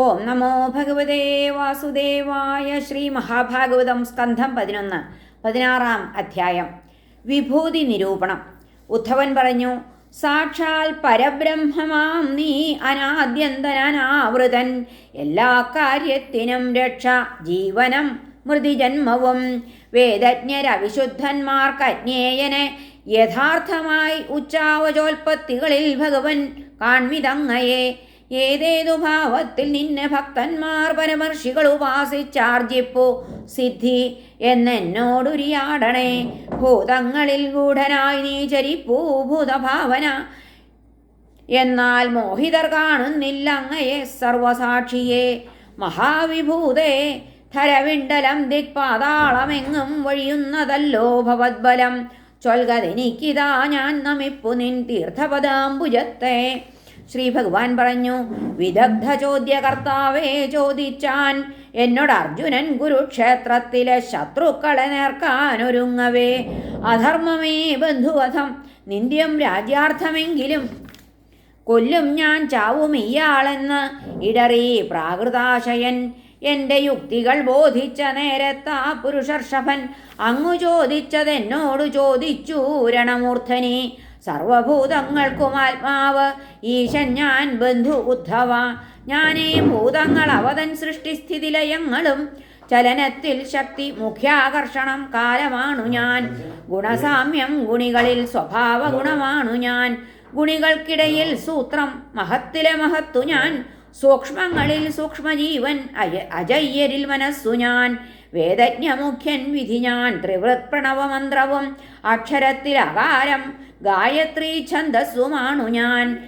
ഓം നമോ ഭഗവതേ വാസുദേവായ ശ്രീ മഹാഭാഗവതം സ്കന്ധം പതിനൊന്ന് പതിനാറാം അധ്യായം. വിഭൂതി നിരൂപണം. ഉദ്ധവൻ പറഞ്ഞു സാക്ഷാൽ പരബ്രഹ്മമാം നീ അനാദ്യന്തനാവൃതൻ എല്ലാ കാര്യത്തിനും രക്ഷ ജീവനം മൃതിജന്മവും. വേദജ്ഞരവിശുദ്ധന്മാർക്ക് അജ്ഞേയനെ യഥാർത്ഥമായി ഉച്ചാവചോൽപ്പത്തികളിൽ ഭഗവൻ കാൺമിതങ്ങയെ ഏതേതു ഭാവത്തിൽ നിന്നെ ഭക്തന്മാർ പരമർഷികൾ ഉപാസിച്ചാർജിപ്പു സിദ്ധി എന്നെന്നോടുരിയാടണേ ഭൂതങ്ങളിൽ ഗൂഢനായി നീ ചരിപ്പൂ ഭൂതഭാവന. എന്നാൽ മോഹിതർ കാണുന്നില്ല അങ്ങയെ സർവസാക്ഷിയെ. മഹാവിഭൂതേ ധരവിണ്ടലം ദിക്പാതാളമെങ്ങും വഴിയുന്നതല്ലോ ഭവത്ബലം. ചൊൽകതെനിക്കിതാ ഞാൻ നമിപ്പു നിൻ തീർത്ഥപദാംബുജത്തെ. ശ്രീ ഭഗവാൻ പറഞ്ഞു വിദഗ്ധ ചോദ്യകർത്താവേ ചോദിച്ചാൻ എന്നോട് അർജുനൻ കുരുക്ഷേത്രത്തിലെ ശത്രുക്കളെ നേർക്കാനൊരുങ്ങവേ. അധർമ്മമേ ബന്ധുവധം നിന്ദ്യം രാജ്യാർത്ഥമെങ്കിലും കൊല്ലും ഞാൻ ചാവും ഇയാളെന്ന് ഇടറി പ്രാകൃതാശയൻ. എന്റെ യുക്തികൾ ബോധിച്ച നേരത്താ പുരുഷർഷഭൻ അങ്ങു ചോദിച്ചതെന്നോട് ചോദിച്ചു രണമൂർധനി. സർവഭൂതങ്ങൾക്കും ആത്മാവ്. ഈശൻ ഞാൻ ബന്ധു ഉദ്ധവ. ഞാനേ ഭൂതങ്ങൾ അവതൻ സൃഷ്ടിസ്ഥിതിലയങ്ങളും ചലനത്തിൽ ശക്തി മുഖ്യാകർഷണം കാലമാണു ഞാൻ. ഗുണസാമ്യം ഗുണികളിൽ സ്വഭാവ ഗുണമാണു ഞാൻ. ഗുണികൾക്കിടയിൽ സൂത്രം മഹത്തിലെ മഹത്തു ഞാൻ. സൂക്ഷ്മങ്ങളിൽ സൂക്ഷ്മജീവൻ അജ അജയ്യരിൽ മനസ്സു ഞാൻ. വേദജ്ഞമുഖ്യൻ വിധി ഞാൻ ത്രിവൃത് പ്രണവമന്ത്രവും അക്ഷരത്തിൽ അകാരം ഗായത്രി ഛന്ദസ്സുമാണു ഞാൻ.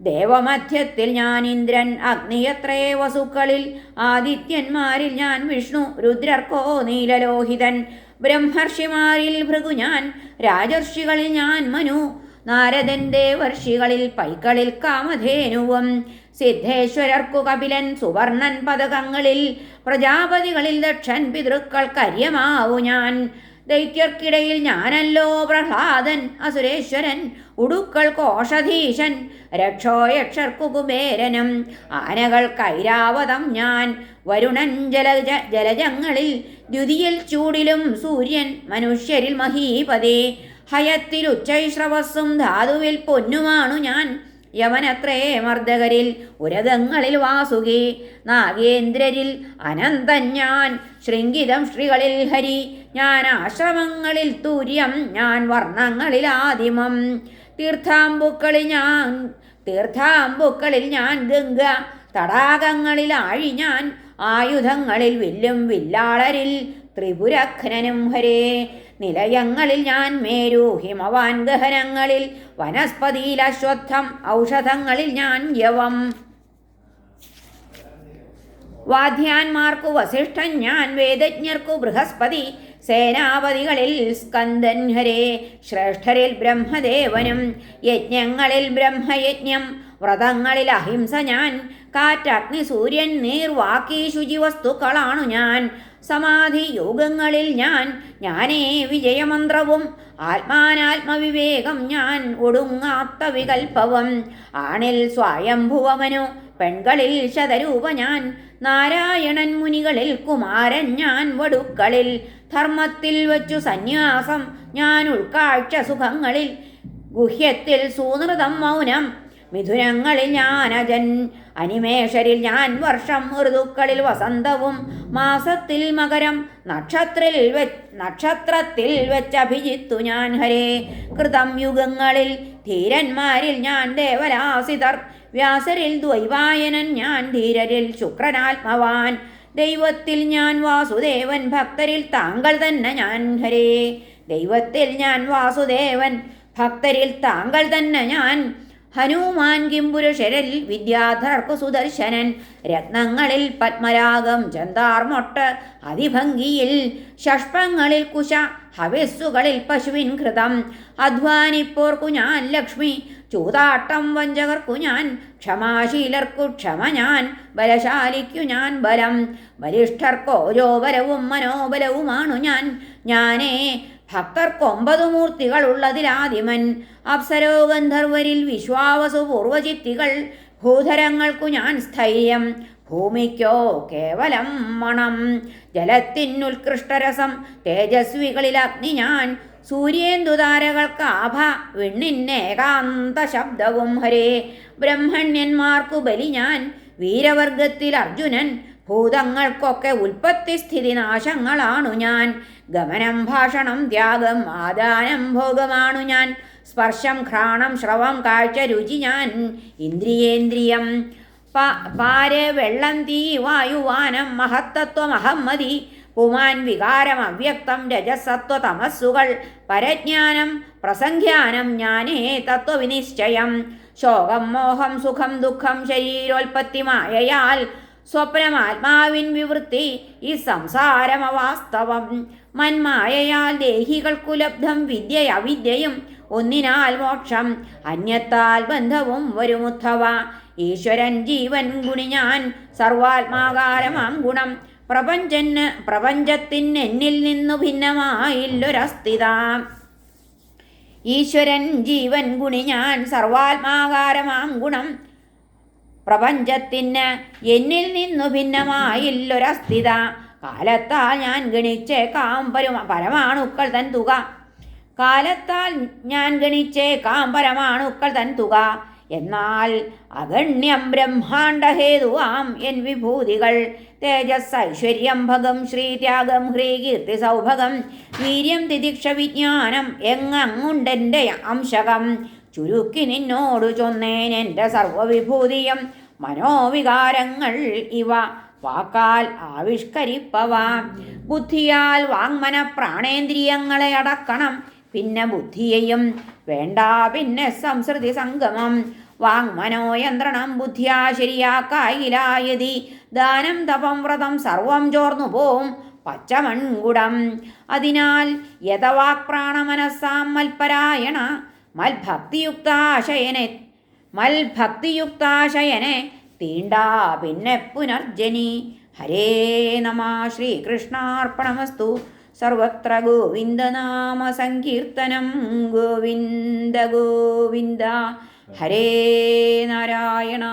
ദേവമധ്യത്തിൽ ഞാൻ ഇന്ദ്രൻ അഗ്നിയത്രേ വസുക്കളിൽ ആദിത്യന്മാരിൽ ഞാൻ വിഷ്ണു രുദ്രർക്കോ നീലലോഹിതൻ. ബ്രഹ്മർഷിമാരിൽ ഭൃഗു ഞാൻ രാജർഷികളിൽ ഞാൻ മനു. നാരദൻ ദേവർഷികളിൽ പൈക്കളിൽ കാമധേനുവും. സിദ്ധേശ്വരർക്കു കപിലൻ സുവർണൻ പതകങ്ങളിൽ പ്രജാപതികളിൽ ദക്ഷൻ പിതൃക്കൾ കര്യമാവു ഞാൻ. ദൈത്യർക്കിടയിൽ ഞാനല്ലോ പ്രഹ്ലാദൻ അസുരേശ്വരൻ ഉടുക്കൾ കോഷധീശൻ രക്ഷോയക്ഷർക്കു കുബേരനും ആനകൾ കൈരാവതം ഞാൻ. വരുണൻ ജലജ ജലജങ്ങളിൽ ദ്യുതിയിൽ ചൂടിലും സൂര്യൻ മനുഷ്യരിൽ മഹീപതി. ഹയത്തിൽ ഉച്ചൈശ്രവസ്സും ധാതുവിൽ പൊന്നുമാണു ഞാൻ. യവനത്രേ മർദ്ദകരിൽ ഉരതങ്ങളിൽ വാസുകി. നാഗേന്ദ്രരിൽ അനന്തൻ ഞാൻ ശൃംഗിതം ശ്രീകളിൽ ഹരി. ഞാൻ ആശ്രമങ്ങളിൽ തുര്യം ഞാൻ വർണങ്ങളിൽ ആദിമം. തീർത്ഥാമ്പുക്കളിൽ ഞാൻ തീർത്ഥാമ്പുക്കളിൽ ഞാൻ ഗംഗ. തടാകങ്ങളിൽ ആഴി ഞാൻ ആയുധങ്ങളിൽ വില്ലും വില്ലാളരിൽ ത്രിപുരഘ്നനും ഹരേ. നിലയങ്ങളിൽ ഞാൻ മേരു ഹിമവാൻ ഗഹനങ്ങളിൽ വനസ്പതിയിൽ അശ്വത്ഥം ഔഷധങ്ങളിൽ ഞാൻ യവം. വാദ്യാന്മാർക്കു വസിഷ്ഠൻ ഞാൻ വേദജ്ഞർക്കു ബൃഹസ്പതി സേനാപതികളിൽ സ്കന്ദൻ ഹരേ. ശ്രേഷ്ഠരിൽ ബ്രഹ്മദേവനും യജ്ഞങ്ങളിൽ ബ്രഹ്മയജ്ഞം വ്രതങ്ങളിൽ അഹിംസ ഞാൻ കാറ്റഗ്നി സൂര്യൻ നീർ വാക്കി ശുചിവസ്തുക്കളാണു ഞാൻ. സമാധി യോഗങ്ങളിൽ ഞാൻ ഞാനേ വിജയമന്ത്രവും ആത്മാനാത്മവിവേകം ഞാൻ ഒടുങ്ങാത്ത വികൽപ്പവും. ആണിൽ സ്വയംഭുവമനു പെൺകളിൽ ശതരൂപ ഞാൻ നാരായണൻ മുനികളിൽ കുമാരൻ ഞാൻ വടുക്കളിൽ. ധർമ്മത്തിൽ വച്ചു സന്യാസം ഞാൻ ഉൾക്കാഴ്ച സുഖങ്ങളിൽ. ഗുഹ്യത്തിൽ സൂനൃതം മൗനം മിഥുനങ്ങളിൽ ഞാൻ അജൻ അനിമേഷരിൽ ഞാൻ വർഷം ഋതുക്കളിൽ വസന്തവും മാസത്തിൽ മകരം നക്ഷത്രത്തിൽ വെ നക്ഷത്രത്തിൽ വെച്ചഭിജിത്തു ഞാൻ ഹരേ. കൃതം യുഗങ്ങളിൽ ധീരന്മാരിൽ ഞാൻ ദേവരാസിതർ വ്യാസരിൽ ദ്വൈവായനൻ ഞാൻ ധീരരിൽ ശുക്രനാത്മവാൻ. ദൈവത്തിൽ ഞാൻ വാസുദേവൻ ഭക്തരിൽ താങ്കൾ തന്നെ ഞാൻ ഹരേ. ദൈവത്തിൽ ഞാൻ വാസുദേവൻ ഭക്തരിൽ താങ്കൾ തന്നെ ഞാൻ ഹനുമാൻ കിംപുരുഷരിൽ വിദ്യാധർക്കു സുദർശനൻ. രത്നങ്ങളിൽ പത്മരാഗം ചന്താർമൊട്ട് അതിഭംഗിയിൽ ഷഷ്പങ്ങളിൽ കുശ ഹവിസ്സുകളിൽ പശുവിൻ കൃതം. അധ്വാനിപ്പോർക്കു ഞാൻ ലക്ഷ്മി ചൂതാട്ടം വഞ്ചകർക്കു ഞാൻ ക്ഷമാശീലർക്കു ക്ഷമ ഞാൻ ബലശാലിക്കു ഞാൻ ബലം. ബലിഷ്ഠർക്കോരോബലവും മനോബലവുമാണു ഞാൻ. ഞാനേ ഭക്തർക്കൊമ്പതു മൂർത്തികളുള്ളതിലാദിമൻ അപ്സരോ ഗന്ധർവരിൽ വിശ്വാവസു പൂർവചിത്തികൾ ഭൂധരങ്ങൾക്കു ഞാൻ സ്ഥൈര്യം. ഭൂമിക്കോ കേവലം മണം. ജലത്തിനുത്കൃഷ്ടരസം തേജസ്വികളിൽ അഗ്നി ഞാൻ. സൂര്യേന്ദുതാരകൾക്ക് ആഭ. വിണ്ണിന്നേകാന്ത ശബ്ദവും ഹരേ. ബ്രഹ്മണ്യന്മാർക്കു ബലി ഞാൻ. വീരവർഗത്തിൽ അർജുനൻ. ഭൂതങ്ങൾക്കൊക്കെ ഉൽപ്പത്തി സ്ഥിതി നാശങ്ങളാണു ഞാൻ. ഗമനം ഭാഷണം ത്യാഗം ആദാനം ഭോഗമാണു ഞാൻ. സ്പർശം ഘ്രാണം ശ്രവം കാഴ്ച രുചി ഞാൻ. ഇന്ദ്രിയേന്ദ്രിയം പാര് വെള്ളം തീ വായുവാനം മഹത്തത്വം അഹമ്മതി പുമാൻ വികാരം അവ്യക്തം രജസത്വ തമസ്സുകൾ പരജ്ഞാനം പ്രസംഖ്യാനം ജ്ഞാനേ തത്വവിനിശ്ചയം. ശോകം മോഹം സുഖം ദുഃഖം ശരീരോൽപത്തി മായയാൽ സ്വപ്നമാത്മാവിൻ വിവൃത്തി ഈ സംസാരമവാസ്തവം. മന്മായയാൽ ദേഹികൾക്കു ലബ്ധം വിദ്യ അവിദ്യയും ഒന്നിനാൽ മോക്ഷം അന്യത്താൽ ബന്ധവും വരുമുത്തവ ഈശ്വരൻ ജീവൻ ഗുണി ഞാൻ സർവാത്മാകാരമാം ഗുണം. പ്രപഞ്ചന് പ്രപഞ്ചത്തിന് എന്നിൽ നിന്നു ഭിന്നമായില്ലൊരസ്ഥിത. ഈശ്വരൻ ജീവൻ ഗുണി ഞാൻ സർവാത്മാകാരമാം ഗുണം. പ്രപഞ്ചത്തിന് എന്നിൽ നിന്നു ഭിന്നമായില്ലൊരസ്ഥിത. കാലത്താൽ ഞാൻ ഗണിച്ചേക്കാം പരമ പരമാണുക്കൾ തൻ തുക. കാലത്താൽ ഞാൻ ഗണിച്ചേക്കാം പരമാണുക്കൾ തൻ തുക. എന്നാൽ അഗണ്യം ബ്രഹ്മാണ്ടഹേതുവാം എൻ വിഭൂതികൾ. തേജസ് ഐശ്വര്യം ഭഗം ശ്രീത്യാഗം ഹ്രീകീർത്തി സൗഭഗം. വീര്യം തിദിക്ഷ വിജ്ഞാനം എങ്ങങ്ങുണ്ടെന്റെ അംശകം. ചുരുക്കി നിന്നോടു ചൊന്നേൻ എന്റെ സർവവിഭൂതിയും മനോവികാരങ്ങൾ ഇവ. വാക്കാൽ ആവിഷ്കരിപ്പവ. ബുദ്ധിയാൽ വാങ്മന പ്രാണേന്ദ്രിയങ്ങളെ അടക്കണം. പിന്നെ ബുദ്ധിയെയും വേണ്ട പിന്നെ സംസൃതി സംഗമം. വാങ്മനോയന്ത്രണം ബുദ്ധിയാ ശരിയാക്കായിലായതി ദാനം തപം വ്രതം സർവം ചോർന്നു പോവും പച്ചമൺകുടം. അതിനാൽ യഥവാക്പ്രാണമനസ്സാം മൽപരായണ മൽഭക്തിയുക്താശയനെ മൽഭക്തിയുക്താശയനെ തീണ്ടാ പിന്നെ പുനർജനി. ഹരേ നമ ശ്രീകൃഷ്ണാർപ്പണമസ്തു. സർവത്ര ഗോവിന്ദനാമ സങ്കീർത്തനം. ഗോവിന്ദ ഗോവിന്ദ. ഹരേ നാരായണ.